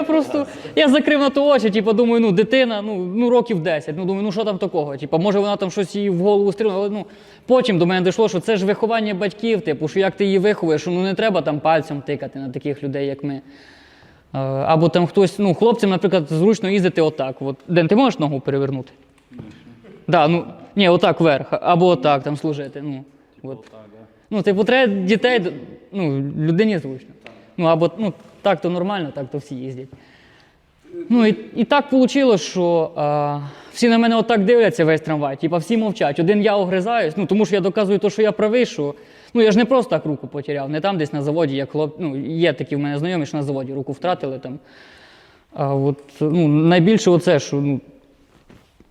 Я просто я закрив на то очі, типу, думаю, ну дитина, ну, ну років 10. Ну думаю, ну що там такого? Типу, може вона там щось їй в голову стріляла, але ну потім до мене дійшло, що це ж виховання батьків, типу, що як ти її виховуєш, ну не треба там пальцем тикати на таких людей, як ми. Е, Або там хтось, ну, хлопцям, наприклад, зручно їздити отак. От. Ден, ти можеш ногу перевернути? Да, ну, ні, отак вверх, або отак там служити. Ну, от. ну типу, треба дітей, ну, людині зручно. Ну, або ну, так то нормально, так то всі їздять. Ну і, і так вийшло, що а, всі на мене отак дивляться весь трамвай, типа всі мовчать. Один я огризаюсь, ну тому що я доказую те, що я правий, що ну я ж не просто так руку потеряв, не там десь на заводі, як хлоп. Ну, є такі в мене знайомі, що на заводі руку втратили там. А от ну, найбільше оце, що ну,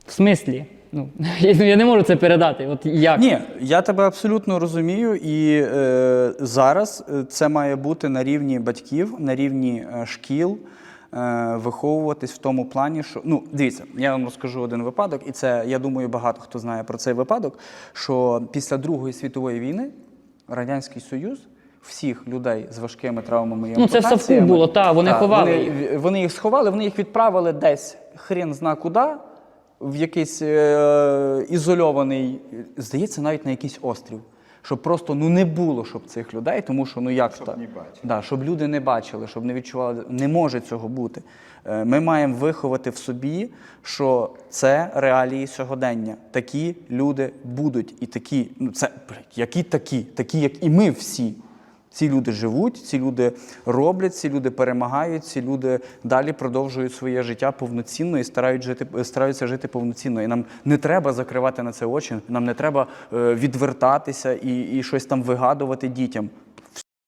в смислі. Ну, я, не можу це передати. От як? Ні, я тебе абсолютно розумію, і е, зараз е, це має бути на рівні батьків, на рівні е, шкіл. е, Виховуватись в тому плані, що ну дивіться, я вам розкажу один випадок, і це я думаю, багато хто знає про цей випадок. Що після Другої світової війни Радянський Союз всіх людей з важкими травмами і Ну, це в Савку було, та, вони ховали Вони, вони їх сховали, вони їх відправили десь хрен зна куди, в якийсь е, ізольований, здається, навіть на якийсь острів. Щоб просто ну не було щоб цих людей, тому що ну як щоб, не. Да, щоб люди не бачили, щоб не відчували, не може цього бути. Е, Ми маємо виховати в собі, що це реалії сьогодення. Такі люди будуть, і такі, ну це які такі, такі, як і ми всі. Ці люди живуть, ці люди роблять, ці люди перемагають, ці люди далі продовжують своє життя повноцінно і старають жити, стараються жити повноцінно. І нам не треба закривати на це очі, нам не треба е, відвертатися і, і щось там вигадувати дітям.